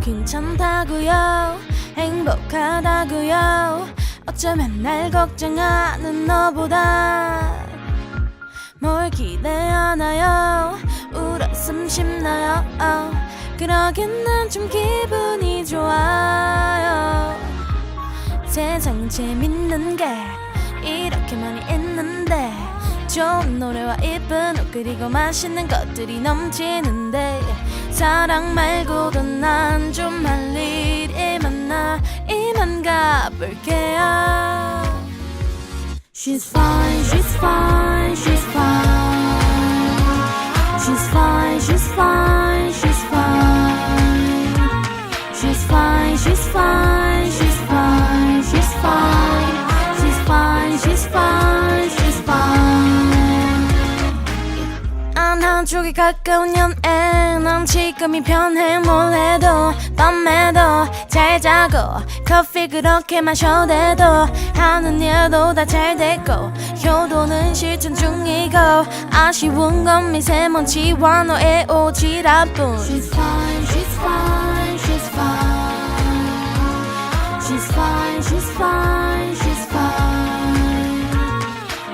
괜찮다고요? 행복하다고요? 어쩌면 날 걱정하는 너보다 뭘 기대하나요? 울었음 싶나요? 어, 그러긴 난 좀 기분이 좋아요. 세상 재밌는 게 이렇게 많이 있는데 좋은 노래와 이쁜 옷 그리고 맛있는 것들이 넘치는데 사랑 말고도 난 좀 할 일이 많아 이만 가볼게요 She's fine, she's fine, she's fine She's fine, she's fine, she's fine She's fine, she's fine, 안 한쪽에 가까운 연애. 난 지금이 편해. 뭘 해도 밤에도 잘 자고 커피 그렇게 마셔대도 하는 일도 다 잘 되고 효도는 실천 중이고 아쉬운 건 미세먼지와 너의 오지랖뿐. She's fine, she's fine, she's fine She's fine, she's fine, she's fine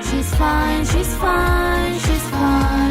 She's fine, she's fine